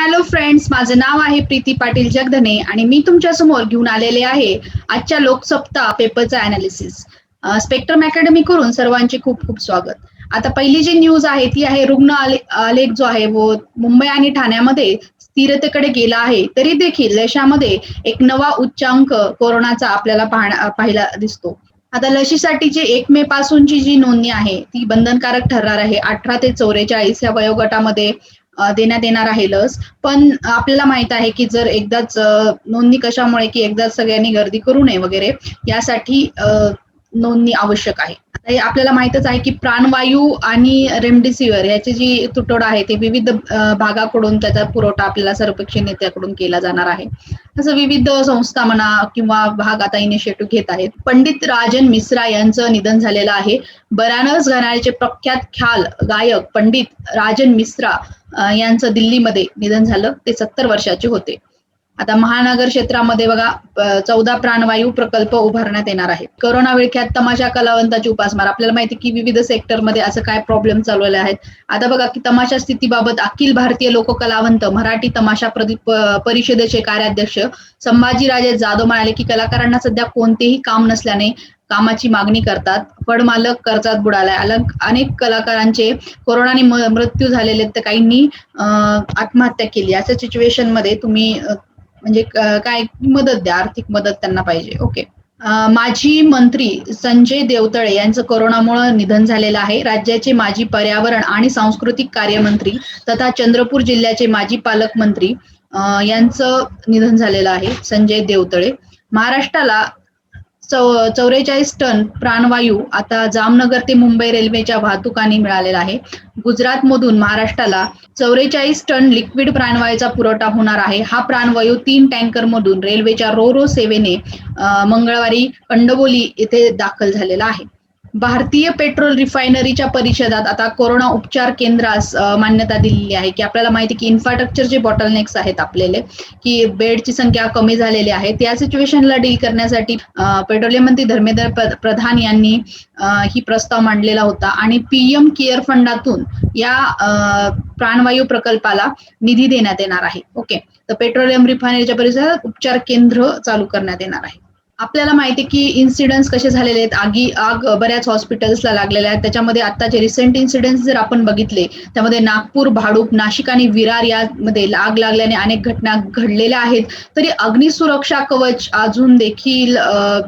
Hello friends माझं नाव आहे प्रीती पाटील जगधने आणि मी तुमच्यासमोर घेऊन आलेले आहे आजच्या लोकसप्ताह पेपरचा अनालिसिस स्पेक्ट्रम अकॅडमी करून सर्वांचे खूप खूप स्वागत. आता पहिली जी न्यूज आहे ती आहे रुग्ण आले- आलेख जो आहे वो मुंबई आणि ठाण्यामध्ये स्थिरतेकडे गेला आहे तरी देखील देशामध्ये एक नवा उच्चांक कोरोनाचा आपल्याला पाहण्या- पाहायला दिसतो. आता लशीसाठीची एक मे पासूनची जी नोंदणी आहे ती बंधनकारक ठरणार आहे. अठरा ते चौवेचाळीस या वयोगटामध्ये देण्यात येणार आहे लस. पण आपल्याला माहीत आहे की जर एकदाच नोंदणी कशामुळे की एकदाच सगळ्यांनी गर्दी करू नये वगैरे यासाठी नोंदणी आवश्यक आहे. आता हे आपल्याला माहितच आहे की प्राणवायू आणि रेमडेसिवीर याची जी तुटवडा आहे ते विविध भागाकडून त्याचा पुरवठा आपल्याला सर्वपक्षीय नेत्याकडून केला जाणार आहे. तसं विविध संस्था म्हणा किंवा भाग आता इनिशिएटिव्ह घेत आहेत. पंडित राजन मिश्रा यांचं निधन झालेलं आहे. बनारस घराण्याचे प्रख्यात ख्याल गायक पंडित राजन मिश्रा यांचं दिल्लीमध्ये निधन झालं. ते सत्तर वर्षाचे होते. आता महानगर क्षेत्रामध्ये बघा चौदा प्राणवायू प्रकल्प उभारण्यात येणार आहे करोना विळख्यात तमाशा कलावंताची उपासमार. आपल्याला माहिती की विविध सेक्टरमध्ये असं काय प्रॉब्लेम चालवले आहेत. आता बघा की तमाशा स्थितीबाबत अखिल भारतीय लोककलावंत मराठी तमाशा परिषदेचे कार्याध्यक्ष संभाजीराजे जाधव म्हणाले की कलाकारांना सध्या कोणतेही काम नसल्याने कामाची मागणी करतात. फडमालक कर्जात बुडालाय. अलग अनेक कलाकारांचे कोरोनाने म- मृत्यू झालेले तर काहींनी आत्महत्या केली. अशा सिच्युएशनमध्ये तुम्ही म्हणजे काय मदत द्या आर्थिक मदत त्यांना पाहिजे. ओके. माजी मंत्री संजय देवतळे यांचं कोरोनामुळे निधन झालेलं आहे. राज्याचे माजी पर्यावरण आणि सांस्कृतिक कार्यमंत्री तथा चंद्रपूर जिल्ह्याचे माजी पालकमंत्री यांचं निधन झालेलं आहे संजय देवतळे. महाराष्ट्राला चौ चौवेचाळीस टन प्राणवायू आता जामनगर ते मुंबई रेल्वेच्या वाहतुकाने मिळालेला आहे. गुजरात मधून महाराष्ट्राला चौवेचाळीस टन लिक्विड प्राणवायूचा पुरवठा होणार आहे. हा प्राणवायू तीन टँकर मधून रेल्वेच्या रो रो सेवेने मंगळवारी अंडबोली येथे दाखल झालेला आहे. भारतीय पेट्रोल रिफायनरीच्या परिषदात आता कोरोना उपचार केंद्रास मान्यता दिलेली आहे की आपल्याला माहिती की इन्फ्रास्ट्रक्चर जे बॉटलनेक्स आहेत आपल्याले की बेडची संख्या कमी झालेली आहे. त्या सिच्युएशनला डील करण्यासाठी पेट्रोलियम मंत्री धर्मेंद्र प्रधान यांनी ही प्रस्ताव मांडलेला होता आणि पीएम केअर फंडातून या प्राणवायू प्रकल्पाला निधी देण्यात येणार आहे. ओके. तर पेट्रोलियम रिफायनरीच्या परिसरात उपचार केंद्र चालू करण्यात येणार आहे. आपल्याला माहिती की इन्सिडेंट्स कसे झालेले आहेत? आगी आग बऱ्याच हॉस्पिटल्सला लागलेल्या आहेत. त्याच्यामध्ये आताचे रिसेंट इन्सिडेंट्स जर आपण बघितले त्यामध्ये नागपूर भाडूप नाशिक आणि विरार यामध्ये आग लागल्याने अनेक घटना घडलेल्या आहेत. तरी अग्निसुरक्षा कवच अजून देखील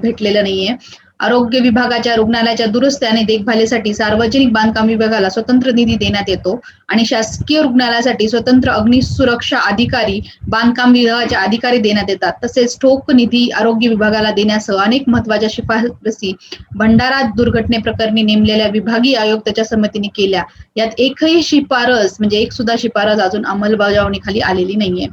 भेटलेलं नाहीये. आरोग्य विभागाच्या रुग्णालयाच्या दुरुस्ती आणि देखभालीसाठी सार्वजनिक बांधकाम विभागाला स्वतंत्र निधी देण्यात येतो आणि शासकीय रुग्णालयासाठी स्वतंत्र अग्निसुरक्षा अधिकारी बांधकाम विभागाचे अधिकारी देण्यात येतात. तसेच ठोक निधी आरोग्य विभागाला देण्यासह अनेक महत्त्वाच्या शिफारसी भंडारा दुर्घटनेप्रकरणी नेमलेल्या विभागीय आयुक्ताच्या समितीने केल्या. यात एकही शिफारस म्हणजे एक सुद्धा शिफारस अजून अंमलबजावणीखाली आलेली नाहीये.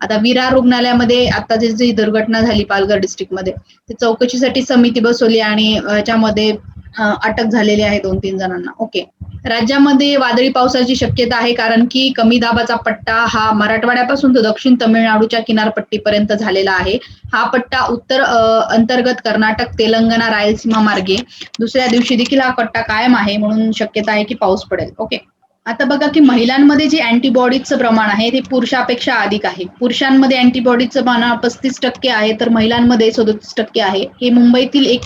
आता विरार रुग्णालयामध्ये आता जी जी दुर्घटना झाली पालघर डिस्ट्रिक्टमध्ये ते चौकशीसाठी समिती बसवली आणि याच्यामध्ये अटक झालेली आहे दोन तीन जणांना. ओके. राज्यामध्ये वादळी पावसाची शक्यता आहे कारण की कमी दाबाचा पट्टा हा मराठवाड्यापासून तो दक्षिण तमिळनाडूच्या किनारपट्टीपर्यंत झालेला आहे. हा पट्टा उत्तर अंतर्गत कर्नाटक तेलंगणा रायलसीमा मार्गे दुसऱ्या दिवशी देखील हा पट्टा कायम आहे म्हणून शक्यता आहे की पाऊस पडेल. ओके. आता बघा की महिलांमध्ये जे अँटीबॉडीजचं प्रमाण आहे ते पुरुषापेक्षा अधिक आहे. पुरुषांमध्ये अँटीबॉडीजचं प्रमाण पस्तीस टक्के आहे तर महिलांमध्ये सदोतीस टक्के आहे. हे मुंबईतील एक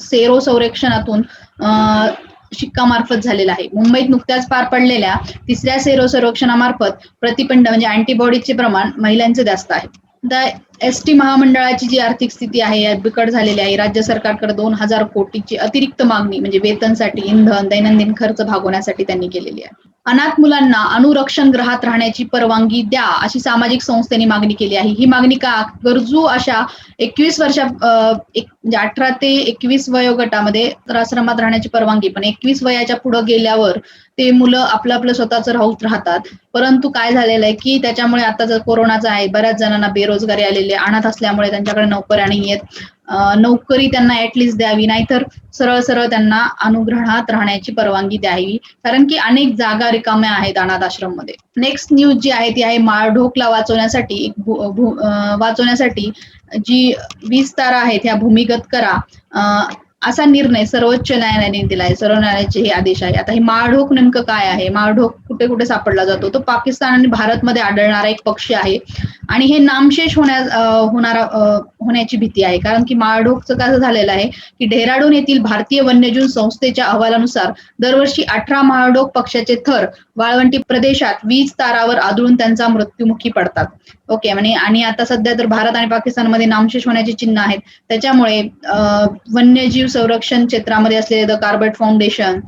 सेरो संरक्षणातून शिक्कामार्फत झालेलं आहे. मुंबईत नुकत्याच पार पडलेल्या तिसऱ्या सेरो संरक्षणामार्फत प्रतिपिंड म्हणजे अँटीबॉडीजचे प्रमाण महिलांचे जास्त आहे. एस टी महामंडळाची जी आर्थिक स्थिती आहे बिकट झालेली आहे. राज्य सरकारकडे दोन हजार कोटीची अतिरिक्त मागणी म्हणजे वेतनसाठी इंधन दैनंदिन खर्च भागवण्यासाठी त्यांनी केलेली आहे. अनाथ मुलांना अनुरक्षण गृहात राहण्याची परवानगी द्या अशी सामाजिक संस्थेने मागणी केली आहे. ही मागणी का? गरजू अशा एकवीस वर्षा अ, एक म्हणजे अठरा ते एकवीस वयोगटामध्ये तर आश्रमात राहण्याची परवानगी पण एकवीस वयाच्या पुढे गेल्यावर ते मुलं आपलं आपलं स्वतःच राहूत राहतात. परंतु काय झालेलं आहे की त्याच्यामुळे आता जर कोरोनाचा आहे बऱ्याच जणांना बेरोजगारी आलेली आहे अनाथ असल्यामुळे त्यांच्याकडे नोकऱ्या नाही आहेत नोकरी त्यांना ऍटलिस्ट द्यावी नाहीतर सरळ सरळ त्यांना अनुग्रहात राहण्याची परवानगी द्यावी. कारण की अनेक जागा रिकाम्या आहेत अनाथ आश्रममध्ये नेक्स्ट न्यूज जी आहे ती आहे माळढोकला वाचवण्यासाठी. एक वाचवण्यासाठी जी वीस तारा आहेत ह्या भूमिगत करा. असा निर्णय सर्वोच्च न्यायालयाने दिलाय. सर्व न्यायालयाचे हे आदेश आहे. आता हे माळढोक नेमकं काय आहे? माळढोक कुठे कुठे सापडला जातो? तो पाकिस्तान आणि भारतमध्ये आढळणारा एक पक्षी आहे. आणि हे नामशेष होण्या होणारा होण्याची भीती आहे. कारण की माळढोकचं कसं झालेलं आहे की डेहराडून येथील भारतीय वन्यजीव संस्थेच्या अहवालानुसार दरवर्षी अठरा माळढोक पक्षाचे थर वाळवंटी प्रदेशात वीज तारावर आदळून त्यांचा मृत्युमुखी पडतात. ओके म्हणजे आणि आता सध्या तर भारत आणि पाकिस्तानमध्ये नामशेष होण्याची चिन्ह आहेत. त्याच्यामुळे वन्यजीव संरक्षण क्षेत्रामध्ये असलेले द कार्बेट फाउंडेशन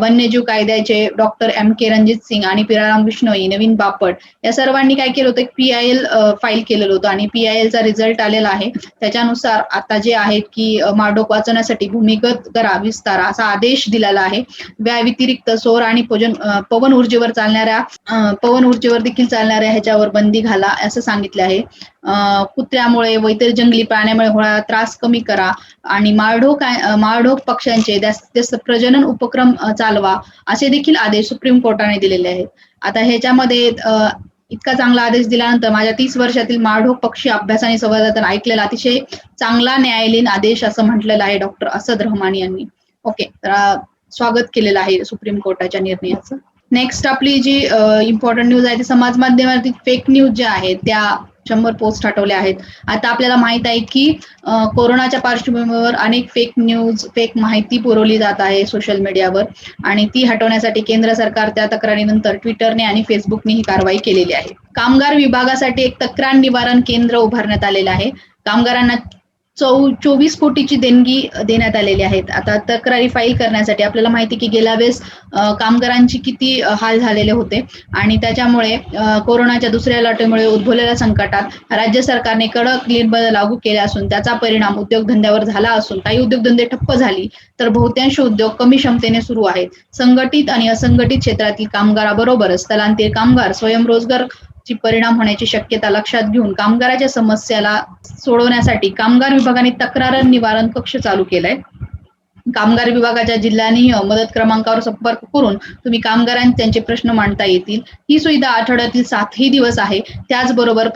वन्यजीव कायद्याचे doctor M K Ranjit Singh आणि पिराराम विष्णोई नवीन बापट या सर्वांनी काय केलं होतं? पी आय एल फाईल केलेलं होतं आणि पी आय चा रिझल्ट आलेला आहे. त्याच्यानुसार आता जे आहेत की माडोक वाचवण्यासाठी भूमिगत करा विस्तारा असा आदेश दिलेला आहे. व्या व्यतिरिक्त सौर आणि पवन पवन ऊर्जेवर चालणाऱ्या पवन ऊर्जेवर देखील चालणाऱ्या ह्याच्यावर बंदी घाला असं सांगितले आहे. कुत्र्यामुळे व इतर जंगली प्राण्यामुळे होणारा त्रास कमी करा आणि माळढोक माळढोक पक्ष्यांचे जास्त प्रजनन उपक्रम चालवा असे देखील आदेश सुप्रीम कोर्टाने दिलेले आहेत. आता ह्याच्यामध्ये इतका चांगला आदेश दिल्यानंतर माझ्या तीस वर्षातील माळढोक पक्षी अभ्यास आणि ऐकलेला अतिशय चांगला न्यायालयीन आदेश असं म्हटलेलं आहे डॉक्टर असद रहमान यांनी. ओके तर स्वागत केलेलं आहे सुप्रीम कोर्टाच्या निर्णयाचं. नेक्स्ट आपली जी इम्पॉर्टंट न्यूज आहे ती समाज माध्यमावरती फेक न्यूज ज्या आहेत त्या शंभर पोस्ट हटवल्या आहेत. आता आपल्याला माहीत आहे की कोरोनाच्या पार्श्वभूमीवर अनेक फेक न्यूज फेक माहिती पुरवली जात आहे सोशल मीडियावर आणि ती हटवण्यासाठी केंद्र सरकार त्या तक्रारीनंतर ट्विटरने आणि फेसबुकने ही कारवाई केलेली आहे. कामगार विभागासाठी एक तक्रार निवारण केंद्र उभारण्यात आलेलं आहे. कामगारांना चौ चोवीस कोटीची देणगी देण्यात आलेली आहेत. आता तक्रारी फाईल करण्यासाठी आपल्याला माहिती आहे की गेल्या वेळेस कामगारांची किती हाल झालेले होते. आणि त्याच्यामुळे कोरोनाच्या दुसऱ्या लाटेमुळे उद्भवलेल्या संकटात राज्य सरकारने कडक निर्बंध लागू केले असून त्याचा परिणाम उद्योगधंद्यावर झाला असून काही उद्योगधंदे ठप्प झाली तर बहुतांश उद्योग कमी क्षमतेने सुरू आहेत. संघटित आणि असंघटित क्षेत्रातील कामगाराबरोबरच स्थलांतरित कामगार स्वयंरोजगार ची परिणाम होण्याची शक्यता लक्षात घेऊन कामगाराच्या समस्याला सोडवण्यासाठी कामगार विभागाने तक्रार निवारण कक्ष चालू केलाय. कामगार विभागाच्या जिल्ह्यानी मदत क्रमांकावर संपर्क करून तुम्ही कामगारांचे त्यांचे प्रश्न मांडता येतील. ही सुविधा आठवड्यातील सातही दिवस आहे. त्याचबरोबर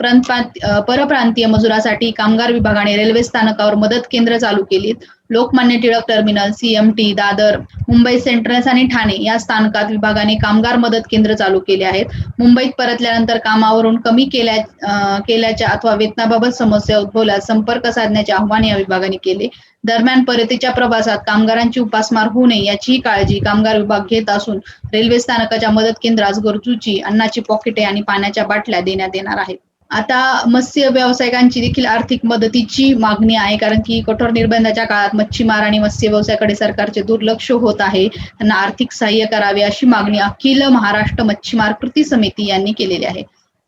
परप्रांतीय मजुरासाठी कामगार विभागाने रेल्वे स्थानकावर मदत केंद्र चालू केलीत. Lokmanya Tilak terminal CMT Dadar Mumbai central आणि ठाणे या स्थानकात विभागाने कामगार मदत केंद्र चालू केले आहेत. मुंबईत परतल्यानंतर कामावरून कमी केल्या केल्याच्या अथवा वेतनाबाबत समस्या उद्भवल्यास संपर्क साधण्याचे आव्हान या विभागाने केले. दरम्यान परतीच्या प्रवासात कामगारांची उपासमार होऊ नये याचीही काळजी कामगार विभाग घेत असून रेल्वे स्थानकाच्या मदत केंद्रास गरजूची अन्नाची पॉकेटे आणि पाण्याच्या बाटल्या देण्यात येणार आहेत. आता मत्स्य व्यावसायिकांची देखील आर्थिक मदतीची मागणी आहे कारण की कठोर निर्बंधाच्या काळात मच्छीमार आणि मत्स्य व्यवसायाकडे सरकारचे दुर्लक्ष होत आहे. त्यांना आर्थिक सहाय्य करावे अशी मागणी अखिल महाराष्ट्र मच्छीमार कृती समिती यांनी केलेली आहे.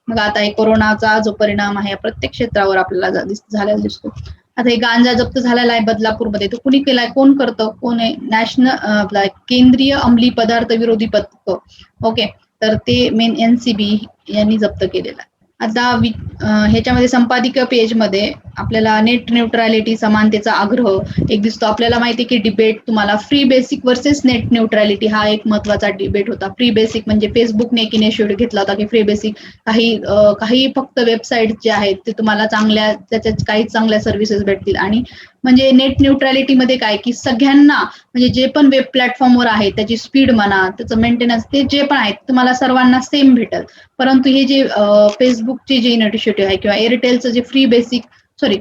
मग आता हे कोरोनाचा जो परिणाम आहे प्रत्येक क्षेत्रावर आपल्याला झालेला दिसतो. आता हे गांजा जप्त झालेला आहे बदलापूरमध्ये. तो कुणी केलाय? कोण करतं? कोण आहे? नॅशनल आपला केंद्रीय अंमली पदार्थ विरोधी पथक. ओके. तर ते मेन एनसीबी यांनी जप्त केलेलं आहे. आता ह्याच्यामध्ये संपादकीय पेजमध्ये आपल्याला नेट न्यूट्रॅलिटी समानतेचा आग्रह एक दिसतो. आपल्याला माहिती की डिबेट तुम्हाला free basic versus net neutrality हा एक महत्त्वाचा डिबेट होता. फ्री बेसिक म्हणजे फेसबुकने एक इनिशिएटिव्ह घेतला होता की फ्री बेसिक काही काही फक्त वेबसाईट जे आहेत ते तुम्हाला चांगल्या त्याच्यात काही चांगल्या सर्व्हिसेस भेटतील. आणि म्हणजे नेट न्यूट्रॅलिटी मध्ये काय की सगळ्यांना म्हणजे जे पण वेब प्लॅटफॉर्मवर आहे त्याची स्पीड म्हणा त्याचं मेंटेनन्स ते जे पण आहेत तुम्हाला सर्वांना सेम भेटल. परंतु हे जे फेसबुकचे जे इनिशिएटिव्ह आहे किंवा एअरटेलचं जे free basic sorry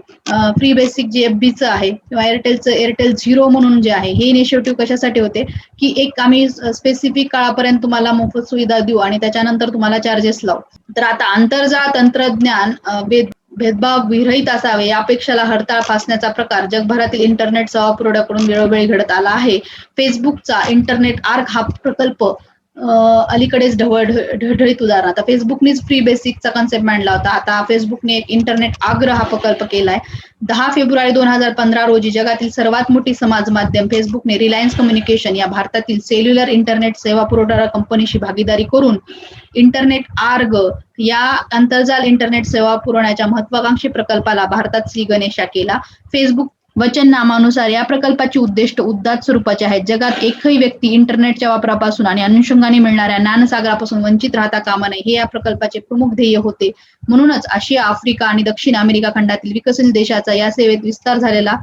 free basic जे एफ बीचं आहे किंवा एअरटेलचं एअरटेल झिरो म्हणून जे आहे हे इनिशिएटिव्ह कशासाठी होते? की एक आम्ही स्पेसिफिक काळापर्यंत तुम्हाला मोफत सुविधा देऊ आणि त्याच्यानंतर तुम्हाला चार्जेस लावू. तर आता आंतरजाळ तंत्रज्ञान भेद भेदभाव विरहित असावे यापेक्षाला हरताळ फासण्याचा प्रकार जगभरातील इंटरनेट सेवा पुरवठ्याकडून वेळोवेळी घडत आला आहे. फेसबुकचा इंटरनेट आर्क हा प्रकल्प अलीकडेच ढवळ ढ- ढळढळीत उदाहरण. आता फेसबुकनेच फ्री बेसिकचा कन्सेप्ट मांडला होता. आता फेसबुकने एक इंटरनेट आग्रह हा प्रकल्प केलाय. दहा फेब्रुवारी दोन हजार पंधरा रोजी जगातील सर्वात मोठी समाज माध्यम फेसबुकने रिलायन्स कम्युनिकेशन या भारतातील सेल्युलर इंटरनेट सेवा पुरवठा कंपनीशी भागीदारी करून इंटरनेट आर्ग या आंतरजाल इंटरनेट सेवा पुरवण्याच्या महत्वाकांक्षी प्रकल्पाला भारतात श्री गणेशा केला. फेसबुक वचननामानुसार या प्रकल्पाची उद्दिष्ट उद्दात स्वरूपाचे आहेत जगात एकही व्यक्ती इंटरनेटच्या वापरापासून आणि अनुषंगाने मिळणाऱ्या ज्ञानसागरापासून वंचित राहता कामा नये हे या प्रकल्पाचे प्रमुख ध्येय होते. म्हणूनच आशिया आफ्रिका आणि दक्षिण अमेरिका खंडातील विकसित देशाचा या सेवेत विस्तार झालेला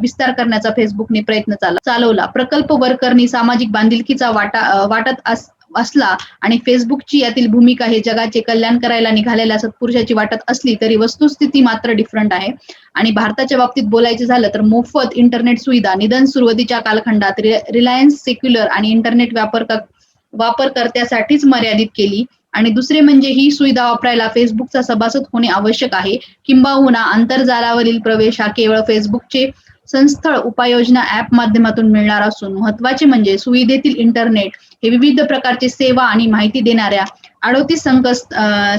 विस्तार करण्याचा फेसबुकने प्रयत्न चालवला. प्रकल्प वर्करनी सामाजिक बांधिलकीचा वाटा वाटत अस- असला आणि फेसबुकची यातील भूमिका हे जगाचे कल्याण करायला निघालेल्या सत्पुरुषाची वाटत असली तरी वस्तुस्थिती मात्र डिफरंट आहे. आणि भारताच्या बाबतीत बोलायचे झालं तर मोफत इंटरनेट सुविधा निधन सुरुवातीच्या कालखंडात रिलायन्स सेक्युलर आणि इंटरनेट वापर वापरकर्त्यासाठीच मर्यादित केली. आणि दुसरे म्हणजे ही सुविधा वापरायला फेसबुकचा सभासद होणे आवश्यक आहे. किंबहुना आंतरजालावरील प्रवेश हा केवळ फेसबुकचे संस्थळ उपाययोजना ऍप माध्यमातून मिळणार असून महत्त्वाचे म्हणजे सुविधेतील इंटरनेट हे विविध प्रकारचे सेवा आणि माहिती देणाऱ्या अडोतीस संक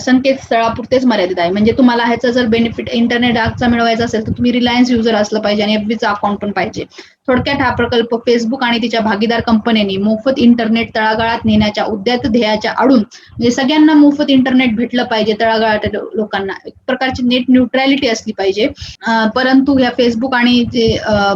संकेतस्थळापुरतेच मर्यादित आहे. म्हणजे तुम्हाला ह्याचा जर बेनिफिट इंटरनेट चा मिळवायचा असेल तर तुम्ही रिलायन्स युजर असलं पाहिजे आणि एफबीचा अकाउंट पण पाहिजे. थोडक्यात हा प्रकल्प फेसबुक आणि तिच्या भागीदार कंपन्यांनी मोफत इंटरनेट तळागाळात नेण्याच्या उद्यात ध्येयाच्या आडून म्हणजे सगळ्यांना मोफत इंटरनेट भेटलं पाहिजे तळागाळात लोकांना. एक प्रकारची नेट न्यूट्रॅलिटी असली पाहिजे. परंतु ह्या फेसबुक आणि जे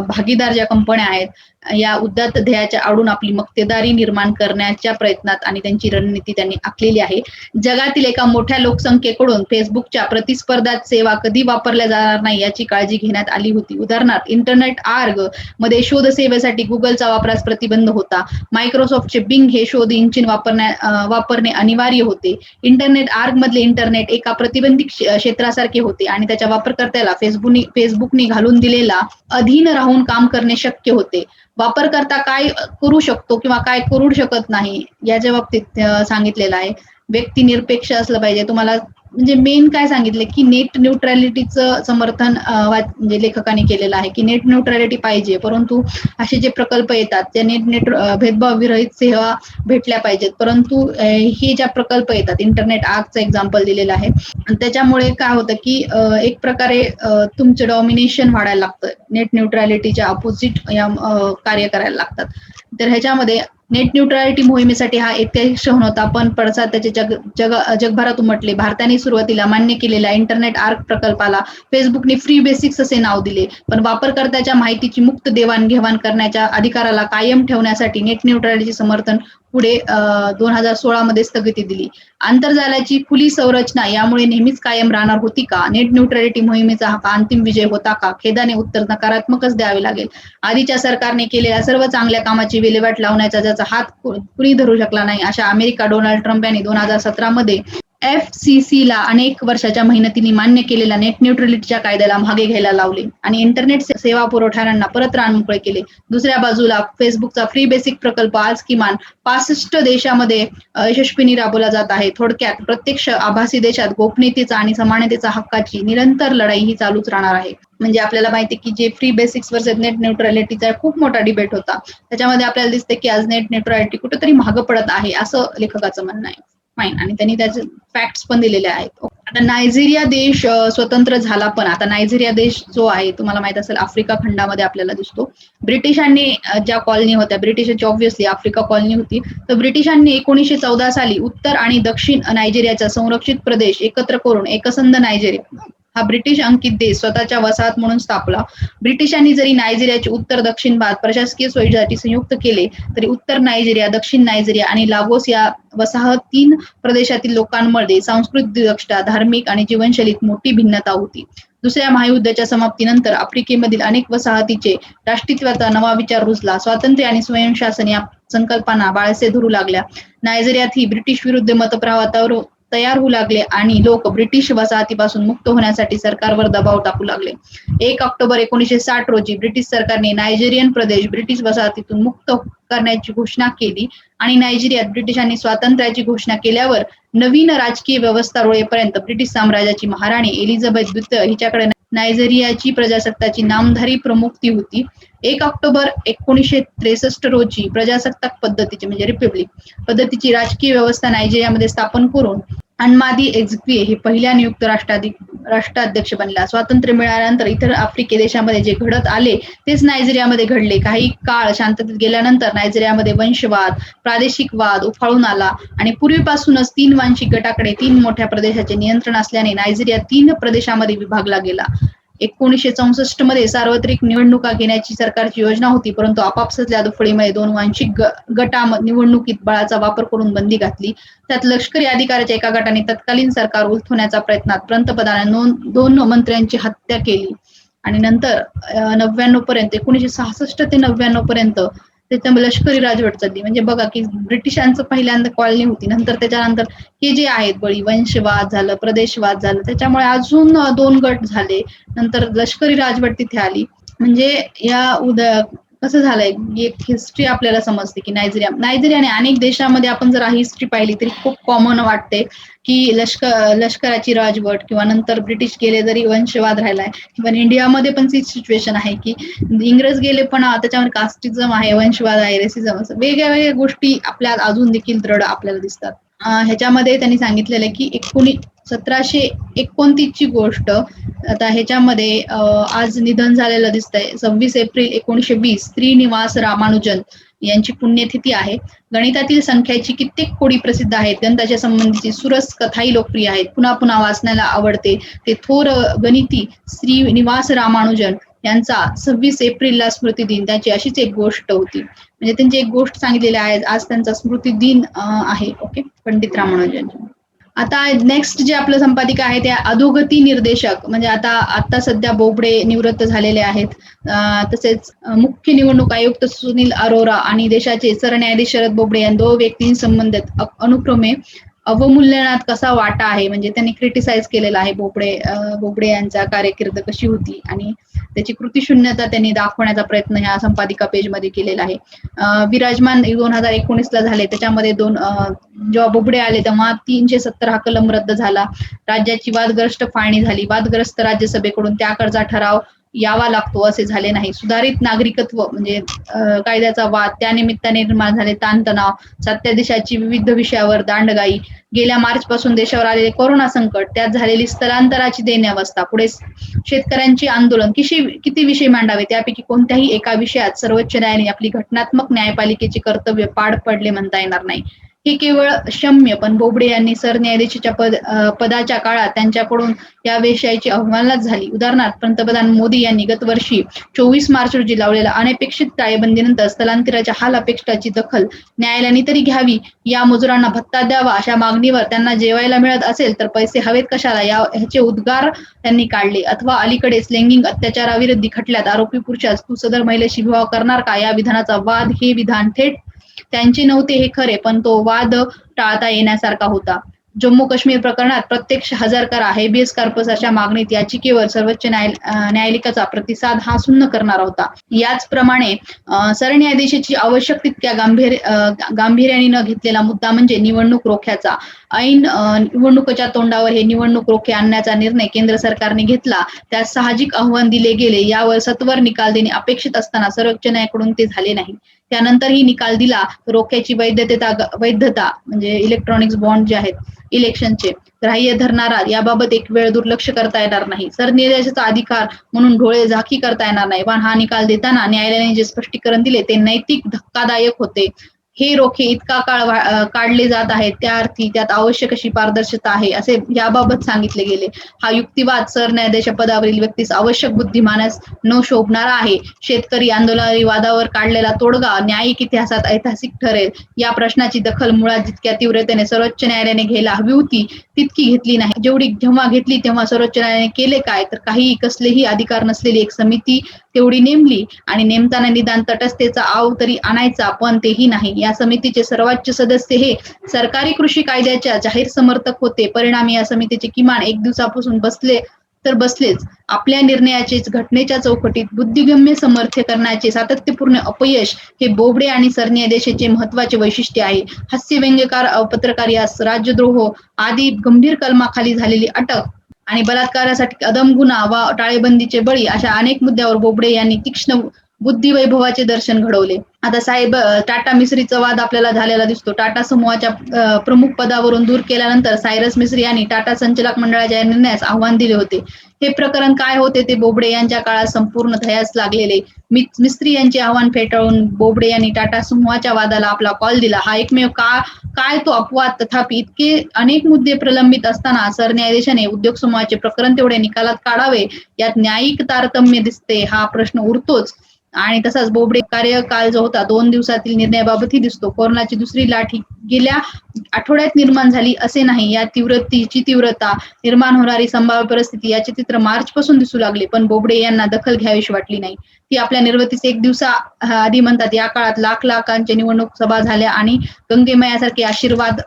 भागीदार ज्या कंपन्या आहेत या उद्यात ध्येयाच्या आडून आपली मक्तेदारी निर्माण करण्याच्या प्रयत्नात आणि त्यांची रणनीती त्यांनी आखलेली आहे. जगातील एका मोठ्या लोकसंख्येकडून फेसबुकच्या प्रतिस्पर्धात सेवा कधी वापरल्या जाणार नाही याची काळजी घेण्यात आली होती. उदाहरणार्थ इंटरनेट आर्गमध्ये शोध सेवेसाठी गुगलचा वापरास प्रतिबंध होता. मायक्रोसॉफ्टचे बिंग हे शोध इंजिन वापरण्या वापरणे अनिवार्य होते. इंटरनेट आर्ग मधले इंटरनेट एका प्रतिबंधित क्षेत्रासारखे होते आणि त्याच्या वापरकर्त्याला फेसबुकने फेसबुकनी घालून दिलेला अधीन राहून काम करणे शक्य होते. वापरकर्ता काय करू शकतो किंवा काय करू शकत नाही याच्या बाबतीत सांगितलेलं आहे. व्यक्ती निरपेक्ष असलं पाहिजे. तुम्हाला म्हणजे मेन काय सांगितलं की नेट न्यूट्रॅलिटीचं समर्थन म्हणजे लेखकाने केलेलं आहे की नेट न्यूट्रॅलिटी पाहिजे. परंतु असे जे प्रकल्प येतात त्या नेट नेट भेदभाव विरहित सेवा भेटल्या पाहिजेत. परंतु हे ज्या प्रकल्प येतात इंटरनेट आगचं एक्झाम्पल दिलेलं आहे आणि त्याच्यामुळे काय होतं की एक प्रकारे तुमचं डॉमिनेशन वाढायला लागतं. नेट न्यूट्रॅलिटीच्या अपोजिट या कार्य करायला लागतात. तर ह्याच्यामध्ये नेट न्यूट्रॅलिटी मोहिमेसाठी हा ऐतिहासिक क्षण होता पण पडसाद त्याचे जग जग जगभरात उमटले. भारताने सुरुवातीला मान्य केलेल्या इंटरनेट आर्क प्रकल्पाला फेसबुकने फ्री बेसिक्स असे नाव दिले. पण वापरकर्त्याच्या माहितीची मुक्त देवाणघेवाण करण्याच्या अधिकाराला कायम ठेवण्यासाठी नेट न्यूट्रॅलिटीचे समर्थन पुढे दोन हजार सोळा मध्ये स्थगिती दिली. आंतरजालाची खुली संरचना यामुळे नेहमीच कायम राहणार होती का? नेट न्यूट्रॅलिटी मोहिमेचा हा अंतिम विजय होता का? खेदाने उत्तर नकारात्मकच द्यावे लागेल. आधीच्या सरकारने केलेल्या सर्व चांगल्या कामाची विल्हेवाट लावण्याचा ज्याचा हात कुणी धरू शकला नाही अशा अमेरिका डोनाल्ड ट्रम्प यांनी दोन हजार सतरा मध्ये एफ सी सी ला अनेक वर्षाच्या मेहनतीने मान्य केलेल्या नेट न्यूट्रलिटीच्या कायद्याला मागे घ्यायला लावले आणि इंटरनेट सेवा पुरवठाऱ्यांना परत रान मोकळे केले. दुसऱ्या बाजूला फेसबुकचा फ्री बेसिक प्रकल्प आज किमान पासष्ट देशामध्ये यशस्वीने राबवला जात आहे. थोडक्यात प्रत्यक्ष आभासी देशात गोपनीयतेचा आणि समानतेचा हक्काची निरंतर लढाई ही चालूच राहणार आहे. म्हणजे आपल्याला माहिती की जे फ्री बेसिक्स वर्सेस नेट न्यूट्रॅलिटीचा खूप मोठा डिबेट होता. त्याच्यामध्ये आपल्याला दिसते की आज नेट न्यूट्रॅलिटी कुठेतरी महाग पडत आहे असं लेखकाचं म्हणणं आहे. फाईन आणि त्यांनी त्याचे फॅक्ट्स पण दिलेले आहेत. आता नायजेरिया देश स्वतंत्र झाला पण. आता नायजेरिया देश जो आहे तुम्हाला माहीत असेल आफ्रिका खंडामध्ये आपल्याला दिसतो. ब्रिटिशांनी ज्या कॉलनी होत्या ब्रिटिशांची ऑब्व्हियसली आफ्रिका कॉलनी होती. तर ब्रिटिशांनी एकोणीसशे चौदा साली उत्तर आणि दक्षिण नायजेरियाचा संरक्षित प्रदेश एकत्र करून एकसंध नायजेरिया हा ब्रिटिश अंकित देश स्वतःच्या वसाहत म्हणून स्थापला. ब्रिटिशांनी जरी नायजेरियाचे उत्तर दक्षिण भाग प्रशासकीय सोयीसाठी संयुक्त केले तरी उत्तर नायजेरिया दक्षिण नायजेरिया आणि लागोस या वसाहत तीन प्रदेशातील लोकांमध्ये सांस्कृतिक धार्मिक आणि जीवनशैलीत मोठी भिन्नता होती. दुसऱ्या महायुद्धाच्या समाप्तीनंतर आफ्रिकेमधील अनेक वसाहतीचे राष्ट्रीयत्वाचा नवा विचार रुजला. स्वातंत्र्य आणि स्वयंशासन या संकल्पना बाळसे धरू लागल्या. नायजेरियात ही ब्रिटिश विरुद्ध मतप्रवाहावर तयार होऊ लागले आणि लोक ब्रिटिश वसाहतीपासून मुक्त होण्यासाठी सरकारवर दबाव टाकू लागले. एक ऑक्टोबर एकोणीसशे साठ रोजी ब्रिटिश सरकारने नायजेरियन प्रदेश ब्रिटिश वसाहतीतून मुक्त करण्याची घोषणा केली आणि नायजेरियात ब्रिटिशांनी स्वातंत्र्याची घोषणा केल्यावर नवीन राजकीय व्यवस्था रोळेपर्यंत ब्रिटिश साम्राज्याची महाराणी एलिझाबेथ द्वितीय हिच्याकडे नायजेरियाची प्रजासत्ताची नामधारी प्रमुक्ती होती. एक ऑक्टोबर एकोणीसशे त्रेसष्ट रोजी प्रजासत्ताक पद्धतीची म्हणजे रिपब्लिक पद्धतीची राजकीय व्यवस्था नायजेरियामध्ये स्थापन करून अनमादी एक्झिक्वे हे पहिल्या नियुक्त राष्ट्राधिक राष्ट्राध्यक्ष बनला. स्वातंत्र्य मिळाल्यानंतर इतर आफ्रिके देशामध्ये जे घडत आले तेच नायजेरियामध्ये घडले. काही काळ शांततेत गेल्यानंतर नायजेरियामध्ये वंशवाद प्रादेशिक वाद उफाळून आला आणि पूर्वीपासूनच तीन वांशिक गटाकडे तीन मोठ्या प्रदेशाचे नियंत्रण असल्याने नायजेरिया तीन प्रदेशामध्ये विभागला गेला. एकोणीसशे चौसष्टमध्ये सार्वत्रिक निवडणुका घेण्याची सरकारची योजना होती परंतु आपापसातल्या दुफळीमध्ये दोन वांशिक गटा निवडणुकीत बळाचा वापर करून बंदी घातली. त्यात लष्करी अधिकाऱ्याच्या एका गटाने तत्कालीन सरकार उलथवण्याच्या प्रयत्नात पंतप्रधानांनी दोन दोन मंत्र्यांची हत्या केली. आणि नंतर नव्याण्णव पर्यंत एकोणीशे सहासष्ट ते नव्याण्णव पर्यंत त्याच्या लष्करी राजवट चालली म्हणजे बघा की ब्रिटिशांचं पहिल्यांदा कॉलनी होती. नंतर त्याच्यानंतर हे जे आहेत बळी वंशवाद झालं प्रदेशवाद झालं त्याच्यामुळे अजून दोन गट झाले. नंतर लष्करी राजवट तिथे आली. म्हणजे या उद्या कसं झालंय? एक हिस्ट्री आपल्याला समजते की नायजेरिया नायजेरिया आणि अनेक देशामध्ये आपण जर हिस्ट्री पाहिली तरी खूप कॉमन वाटते की लष्कर लष्कराची राजवट किंवा नंतर ब्रिटिश गेले जरी वंशवाद राहिलाय. किंवा इंडियामध्ये पण ती सिच्युएशन आहे की इंग्रज गेले पण त्याच्यावर कास्टिझम आहे वंशवाद आहे रेसिझम असं वेगळ्या वेगळ्या गोष्टी आपल्या अजून देखील दृढ आपल्याला दिसतात. ह्याच्यामध्ये त्यांनी सांगितलेलं आहे की एकोणी सतराशे एकोणतीस ची गोष्ट आता ह्याच्यामध्ये आज निधन झालेलं दिसतंय. सव्वीस एप्रिल एकोणीशे वीस श्रीनिवास रामानुजन यांची पुण्यतिथी आहे. गणितातील संख्याची कित्येक कोडी प्रसिद्ध आहेत. गणिताच्या संबंधीची सुरस कथाही लोकप्रिय आहेत. पुन्हा पुन्हा वाचण्याला आवडते. ते थोर गणिती श्रीनिवास रामानुजन यांचा सव्वीस एप्रिलला स्मृती दिन. त्यांची अशीच एक गोष्ट होती. म्हणजे त्यांची एक गोष्ट सांगितलेली आहे. आज त्यांचा स्मृती दिन आहे. ओके? पंडित रामानुजन. आता नेक्स्ट जे आपलं संपादिका आहे त्या अधोगती निर्देशक म्हणजे आता आता सध्या बोबडे निवृत्त झालेले आहेत. तसेच मुख्य निवडणूक आयुक्त सुनील अरोरा आणि देशाचे सरन्यायाधीश शरद बोबडे या दोन व्यक्तींसंबंधित अनुक्रमे अवमूल्यनात कसा वाटा आहे? म्हणजे त्यांनी क्रिटिसाइज केलेला आहे बोबडे बोबडे यांचा कार्यकिर्द कशी होती आणि त्याची कृतीशून्यता त्यांनी दाखवण्याचा प्रयत्न ह्या संपादिका पेजमध्ये केलेला आहे. विराजमान दोन हजार एकोणीस ला झाले. त्याच्यामध्ये दोन जेव्हा बोबडे आले तेव्हा तीनशे सत्तर हा कलम रद्द झाला. राज्याची वादग्रस्त फाळणी झाली. वादग्रस्त राज्यसभेकडून त्याकडचा ठराव यावा लागतो असे झाले नाही. सुधारित नागरिकत्व म्हणजे कायद्याचा वाद त्या निमित्ताने निर्माण झाले ताणतणाव सत्यादेशाची विविध विषयावर दांडगाई. गेल्या मार्च पासून देशावर आलेले कोरोना संकट त्यात झालेली स्थलांतराची देण्यावस्था पुढे शेतकऱ्यांची आंदोलन किशी किती विषय मांडावे त्यापैकी कोणत्याही एका विषयात सर्वोच्च न्यायालयाने आपली घटनात्मक न्यायपालिकेचे कर्तव्य पाड पडले म्हणता येणार नाही. हे केवळ क्षम्य पण बोबडे यांनी सरन्यायाधीशाच्या पद पदाच्या काळात त्यांच्याकडून या विषयाची अहवालात झाली. उदाहरणार्थ पंतप्रधान मोदी यांनी गत वर्षी चोवीस मार्च रोजी लावलेल्या अनपेक्षित टाळेबंदीनंतर स्थलांतराच्या हाल अपेक्षाची दखल न्यायालयाने तरी घ्यावी या मजुरांना भत्ता द्यावा अशा मागणीवर त्यांना जेवायला मिळत असेल तर पैसे हवेत कशाला या ह्याचे उद्गार त्यांनी काढले. अथवा अलीकडेच लैंगिक अत्याचाराविरुद्ध खटल्यात आरोपी पुरुषास तू सदर महिलेशी विवाह करणार का? या विधानाचा वाद हे विधान थेट त्यांचे नव्हते हे खरे पण तो वाद टाळता येण्यासारखा होता. जम्मू काश्मीर प्रकरणात प्रत्यक्ष हजर करा हेबियस कार्पस अशा मागणीत याचिकेवर सर्वोच्च न्याय न्यायालयाचा प्रतिसाद हा सुन्न करणारा होता. याचप्रमाणे सरन्यायाधीशाची आवश्यक तितक्या गांभीर गांभीर्याने न घेतलेला मुद्दा म्हणजे निवडणूक रोख्याचा. ऐन निवडणुकीच्या तोंडावर हे निवडणूक रोखे आणण्याचा निर्णय केंद्र सरकारने घेतला. त्यात साहजिक आव्हान दिले गेले. यावर सत्वर निकाल देणे अपेक्षित असताना सर्वोच्च न्यायालयाकडून ते झाले नाही. त्यानंतरही निकाल दिला. रोख्याची वैधता वैधता म्हणजे इलेक्ट्रॉनिक्स बॉन्ड जे आहेत इलेक्शनचे ग्राह्य धरणारा याबाबत एक वेळ दुर्लक्ष करता येणार नाही. सरनिर्देशाचा अधिकार म्हणून डोळे झाकी करता येणार नाही. पण हा निकाल देताना न्यायालयाने जे स्पष्टीकरण दिले ते नैतिक धक्कादायक होते. हे रोखे इतका काळ काढले जात आहेत त्या अर्थी त्यात आवश्यक अशी पारदर्शकता आहे असे याबाबत सांगितले गेले. हा युक्तिवाद सरन्यायाधीश पदावरील व्यक्तीस आवश्यक बुद्धिमानास न शोभणारा आहे. शेतकरी आंदोलनारी वादावर काढलेला तोडगा न्यायिक इतिहासात ऐतिहासिक ठरेल. या प्रश्नाची दखल मुळात जितक्या तीव्रतेने सर्वोच्च न्यायालयाने घ्यायला हवी होती तितकी घेतली नाही. जेवढी जेव्हा घेतली तेव्हा सर्वोच्च न्यायालयाने केले काय? तर काही कसलेही अधिकार नसलेली एक समिती तेवढी नेमली आणि नेमताना निदान तटस्थेचा आव तरी आणायचा पण तेही नाही. या समितीचे सर्वोच्च सदस्य हे सरकारी कृषी कायद्याच्या जाहीर समर्थक होते. परिणामी या समितीचे किमान एक दिवसापासून बसले तर बसलेच. आपल्या निर्णयाचे घटनेच्या चौकटीत बुद्धिगम्य समर्थ्य करण्याचे सातत्यपूर्ण अपयश हे बोबडे आणि सरन्यायाधीशाचे महत्त्वाचे वैशिष्ट्य आहे. हास्य व्यंग्यकार पत्रकार यास राज्यद्रोह आदी गंभीर कलमाखाली झालेली अटक आणि बलात्कारासाठी अदम गुन्हा वा टाळेबंदीचे बळी अशा अनेक मुद्द्यावर बोबडे यांनी तीक्ष्ण बुद्धिवैभवाचे दर्शन घडवले. आता साहेब टाटा मिस्रीचा वाद आपल्याला झालेला दिसतो. टाटा समूहाच्या प्रमुख पदावरून दूर केल्यानंतर सायरस मिस्री यांनी टाटा संचालक मंडळाच्या निर्णयास आव्हान दिले होते. हे प्रकरण काय होते ते बोबडे यांच्या काळात संपूर्ण धयास लागलेले. मिस्त्री यांचे आव्हान फेटाळून बोबडे यांनी टाटा समूहाच्या वादाला आपला कॉल दिला. हा एकमेव का काय तो अपवाद? तथापि इतके अनेक मुद्दे प्रलंबित असताना सरन्यायाधीशाने उद्योग समूहाचे प्रकरण तेवढे निकालात काढावे यात न्यायिक तारतम्य दिसते हा प्रश्न उरतोच. आणि तसाच बोबडे कार्यकाळ जो होता दोन दिवसातील निर्णयाबाबतही दिसतो. कोरोनाची दुसरी लाट ही गेल्या आठवड्यात निर्माण झाली असे नाही. या तीव्रतेची तीव्रता निर्माण होणारी संभाव्य परिस्थिती याचे चित्र मार्च पासून दिसू लागले पण बोबडे यांना दखल घ्यावीशी वाटली नाही. ती आपल्या निर्वतीस एक दिवसा आधी म्हणतात या काळात लाख लाखांच्या निवडणूक सभा झाल्या आणि गंगेमयासारखे आशीर्वाद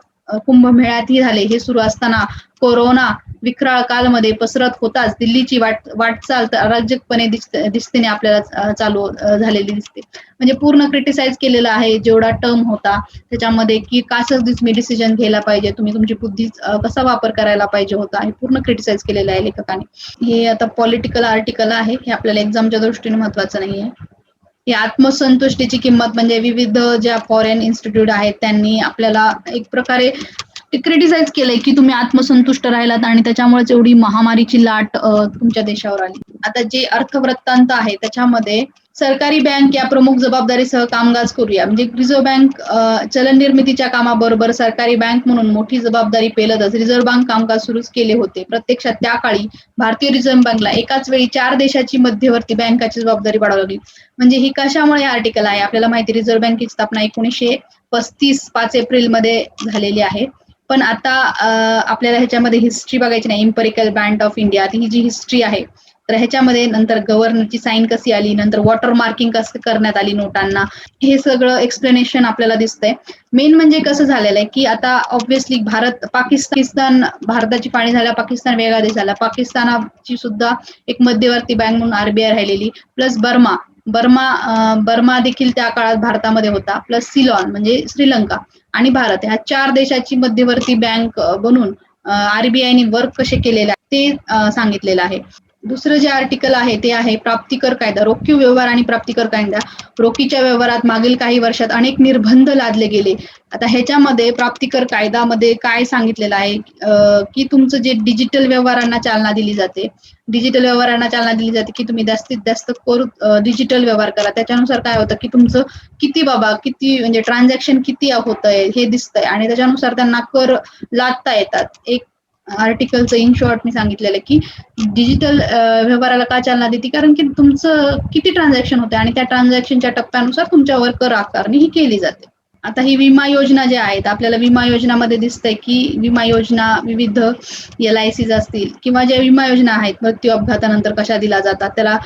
कुंभमेळ्यातही झाले. हे सुरू असताना कोरोना विक्राळ कालमध्ये पसरत होताच. दिल्लीची वाट वाटचाल तर अराजकपणे दिसतेने आपल्याला चालू झालेली दिसते. म्हणजे पूर्ण क्रिटिसाइज केलेलं आहे जेवढा टर्म होता त्याच्यामध्ये की कासच तुम्ही डिसिजन घ्यायला पाहिजे तुम्ही तुमची बुद्धी कसा वापर करायला पाहिजे होता हे पूर्ण क्रिटिसाइज केलेलं आहे लेखकाने. हे आता पॉलिटिकल आर्टिकल आहे हे आपल्याला एक्झामच्या दृष्टीने महत्वाचं नाहीये. ही आत्मसंतुष्टीची किंमत म्हणजे विविध ज्या फॉरेन इन्स्टिट्यूट आहेत त्यांनी आपल्याला एक प्रकारे क्रिटिसाइज केलंय की तुम्ही आत्मसंतुष्ट राहिलात आणि त्याच्यामुळेच एवढी महामारीची लाट तुमच्या देशावर आली. आता जे अर्थवृत्तांत आहे त्याच्यामध्ये सरकारी बँक या प्रमुख जबाबदारीसह कामकाज करूया. म्हणजे रिझर्व्ह बँक चलन निर्मितीच्या कामाबरोबर सरकारी बँक म्हणून मोठी जबाबदारी पेलतच रिझर्व्ह बँक कामकाज सुरूच केले होते. प्रत्यक्षात त्या काळी भारतीय रिझर्व्ह बँकला एकाच वेळी चार देशाची मध्यवर्ती बँकाची जबाबदारी वाढवावी लागली. म्हणजे ही कशामुळे आर्टिकल आहे? आपल्याला माहिती रिझर्व्ह बँकेची स्थापना एकोणीसशे पस्तीस पाच एप्रिलमध्ये झालेली आहे. पण आता आपल्याला ह्याच्यामध्ये हिस्ट्री बघायची नाही. इम्पेरिकल बँक ऑफ इंडिया ही जी हिस्ट्री आहे तर ह्याच्यामध्ये नंतर गव्हर्नरची साईन कशी आली? नंतर वॉटर मार्किंग कसं करण्यात आली नोटांना? हे सगळं एक्सप्लेनेशन आपल्याला दिसतंय. मेन म्हणजे कसं झालेलं आहे की आता ऑब्व्हियसली भारत पाकिस्तान भारताची पाणी झाल्या पाकिस्तान वेगळा देश झाला. पाकिस्तानाची सुद्धा एक मध्यवर्ती बँक म्हणून आरबीआय राहिलेली. प्लस बर्मा बर्मा बर्मा देखील त्या काळात भारतामध्ये होता. प्लस सिलॉन म्हणजे श्रीलंका आणि भारत ह्या चार देशाची मध्यवर्ती बँक बनून आरबीआयने वर्क कसे केलेले आहे ते सांगितलेलं आहे. दुसरं जे आर्टिकल आहे ते आहे प्राप्तिकर कायदा रोखीव व्यवहार आणि प्राप्तिकर कायदा. रोखीच्या व्यवहारात मागील काही वर्षात अनेक निर्बंध लादले गेले. आता ह्याच्यामध्ये प्राप्तिकर कायदामध्ये काय सांगितलेलं आहे? की तुमचं जे डिजिटल व्यवहारांना चालना दिली जाते डिजिटल व्यवहारांना चालना दिली जाते की तुम्ही जास्तीत जास्त करू डिजिटल व्यवहार करा. त्याच्यानुसार काय होतं की तुमचं किती बाबा किती म्हणजे ट्रान्झॅक्शन किती होत आहे हे दिसतंय आणि त्याच्यानुसार त्यांना कर लादता येतात. एक आर्टिकलचं इन शॉर्ट मी सांगितलेलं की डिजिटल व्यवहाराला का चालना देते? कारण की तुमचं किती ट्रान्झॅक्शन होते आणि त्या ट्रान्झॅक्शनच्या टप्प्यानुसार तुमच्यावर कर आकारणी ही केली जाते. आता ही विमा योजना ज्या आहेत आपल्याला विमा योजनामध्ये दिसतंय की विमा योजना विविध एल आय सीज असतील किंवा ज्या विमा योजना आहेत मृत्यू अपघातानंतर कशा दिल्या जातात त्याला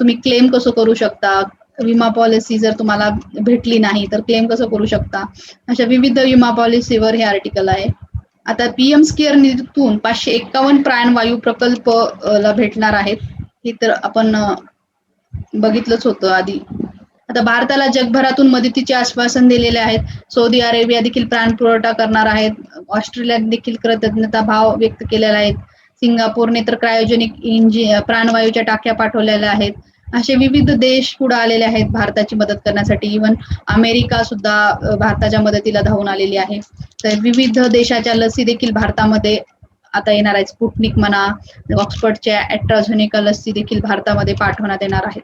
तुम्ही क्लेम कसं करू शकता? विमा पॉलिसी जर तुम्हाला भेटली नाही तर क्लेम कसं करू शकता? अशा विविध विमा पॉलिसीवर हे आर्टिकल आहे. आता पीएम स्केअर निधीतून पाचशे एक्कावन्न प्राणवायू प्रकल्प ला भेटणार आहेत. हे तर आपण बघितलंच होतं आधी. आता भारताला जगभरातून मदतीचे आश्वासन दिलेले आहेत. सौदी अरेबिया देखील प्राण पुरवठा करणार आहेत. ऑस्ट्रेलियात देखील कृतज्ञता भाव व्यक्त केलेला आहेत सिंगापूरने तर क्रायोजेनिक इंजिन प्राणवायूच्या टाक्या पाठवलेल्या आहेत. असे विविध देश पुढे आलेले आहेत भारताची मदत करण्यासाठी. इवन अमेरिका सुद्धा भारताच्या मदतीला धावून आलेली आहे. तर विविध देशाच्या लसी देखील भारतामध्ये आता येणार आहेत. स्पुटनिक म्हणा ऑक्सफर्डच्या अॅट्राझोनिका लसी देखील भारतामध्ये पाठवण्यात येणार आहेत.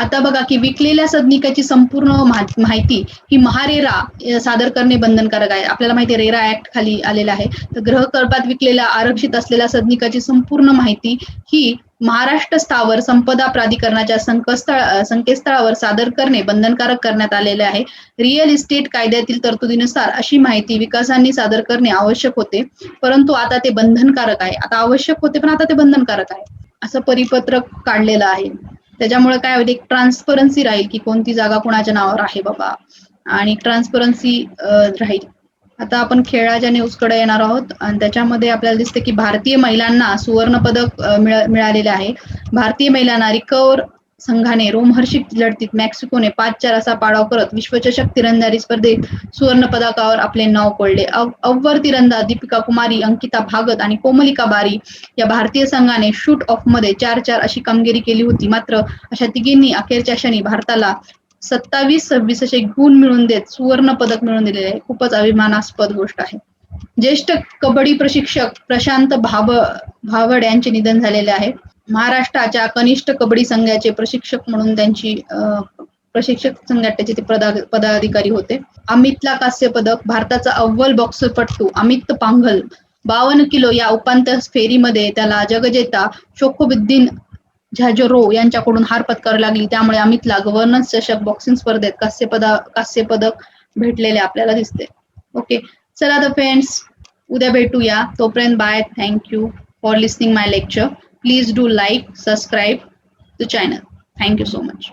आता बघा की विकलेल्या सदनिकाची संपूर्ण माहिती ही महारेरा सादर करणे बंधनकारक आहे. आपल्याला माहिती आहे रेरा ऍक्ट खाली आलेला आहे. तर ग्रहकल्पात विकलेल्या आरक्षित असलेल्या सदनिकाची संपूर्ण माहिती ही महाराष्ट्र स्थावर संपदा प्राधिकरणाच्या संकेतस्थळ संकेतस्थळावर सादर करणे बंधनकारक करण्यात आलेले आहे. रिअल इस्टेट कायद्यातील तरतुदीनुसार अशी माहिती विकासांनी सादर करणे आवश्यक होते. परंतु आता ते बंधनकारक आहे. आता आवश्यक होते पण आता ते बंधनकारक आहे. असं परिपत्रक काढलेलं आहे. त्याच्यामुळे काय होईल? एक ट्रान्सपरन्सी राहील की कोणती जागा कुणाच्या नावावर आहे बाबा. आणि ट्रान्सपरन्सी राहील. आता आपण खेळाच्या न्यूजकडे येणार आहोत. आणि त्याच्यामध्ये आपल्याला दिसते की भारतीय महिलांना सुवर्ण पदक मिळालेले आहे. भारतीय महिलांना रिकवर संघाने रोमहर्षिक लढतीत मेक्सिकोने पाच चार असा पाडाव करत विश्वचषक तिरंदाजी स्पर्धेत सुवर्ण पदकावर आपले नाव कोळले. अव- तिरंदाज दीपिका कुमारी अंकिता भागत आणि कोमलिका बारी या भारतीय संघाने शूट ऑफमध्ये चार चार अशी कामगिरी केली होती. मात्र अशा तिघींनी अखेरच्या क्षणी भारताला सत्तावीस सव्वीस असे गुण मिळवून देत सुवर्ण पदक मिळवून दिलेले आहे. खूपच अभिमानास्पद गोष्ट आहे. ज्येष्ठ कबड्डी प्रशिक्षक प्रशांत भाव भावड यांचे निधन झालेले आहे. महाराष्ट्राच्या कनिष्ठ कबड्डी संघाचे प्रशिक्षक म्हणून त्यांची प्रशिक्षक संघटनेचे ते पदा पदाधिकारी होते. अमितला कांस्य पदक भारताचा अव्वल बॉक्सरपटू अमित पांघल बावन्न किलो या उपांत्य फेरीमध्ये त्याला जगजेता शोखुबुद्दीन झॅजरो रो यांच्याकडून हार पत्करावी लागली त्यामुळे अमितला गव्हर्नन्स चषक बॉक्सिंग स्पर्धेत कास्य पदा कास्य पदक भेटलेले आपल्याला दिसते. ओके चला तर फ्रेंड्स उद्या भेटूया. तोपर्यंत bye thank you for listening my lecture please do like subscribe the channel thank you so much